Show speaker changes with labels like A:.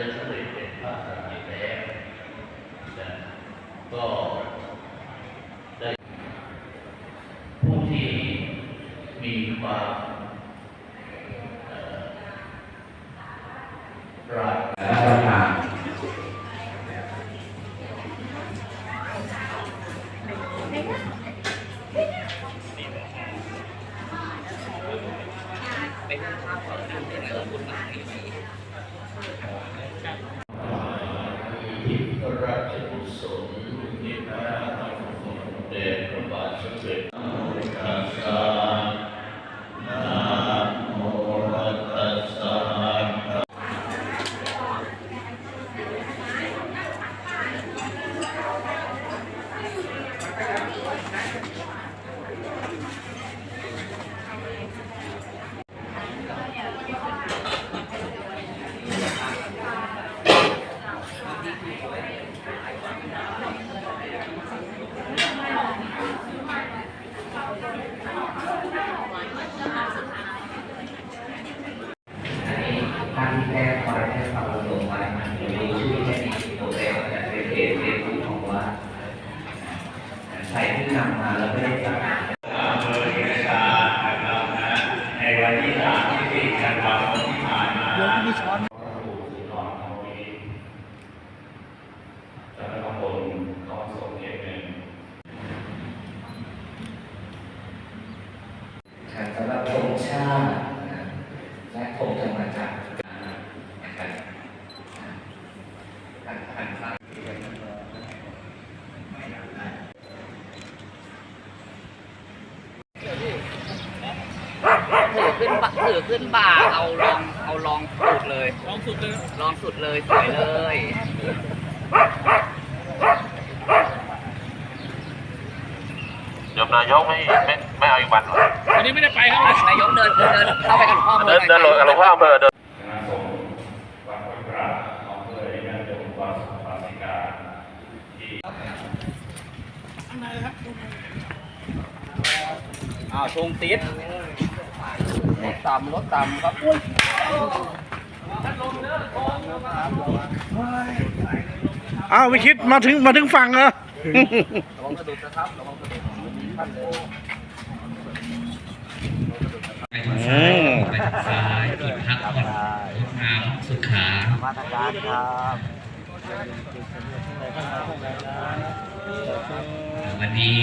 A: ได้สำเร็จเป็นพระอรหันต์แล้วนะก็ได้ผู้ที่มีความเอ่อปรารถนา
B: รับประทาน
A: ที่พระราชกุศลที่พระเดชพระบาทสมเด็จพระตัสสะนะโมตัสสะ
B: ท่านที่แจ้งไว้ให้ความประสงค์ไว้เดี๋ยวรู้ชื่อแค่นี้โมเดลจะเป็นเพจเฟซบุ๊กของว่าใครที่นำมาแล้วไม่ได้ประกาศ
A: อำเภอเอกชานะครับนะในวันที่สามที่สี่ธันวาคมที่ผ่านมาหลวงพี่ช้อนผู้สื่อข่าวของนี้จะไปขบวนของสมเด็จหนึ่ง
B: ครับสำหรับธ งชาตินะและธงธรรมจักรนะครับการผ่านไฟ
C: ถือขึ้นบ่าถือขึ้นบ่าเอาลองเอาลองสุดเลย ลองสุดเลยลองสุดเลยสวยเลย
D: ยมนายกไม่ไม่ไม่เอาอีกวันหรอ
E: วันนี้ไม่ได้ไปครับ
C: นายกเดินเดินเข้าไปกับหลวงพ่อ
D: เดินเดินหลวงหลวงพ่ออำเภอเดิน
A: คณะสงฆ์วัดพระกราบของเพื่อญาติโยมวัดปาสิกาที่
C: อ้าวชงติดรถต่ำรถต่ำครับ
E: อ้าววิคิดมาถึงมาถึงฝั่งเหรอ
C: ระวังกระดูกนะครับระวังกระดูกท่านเลย
F: ไปทางซ้ายไปทางซ้ายอีกพักผ่อนงดงามสุขา
C: มาตรการครับ
F: วันนี้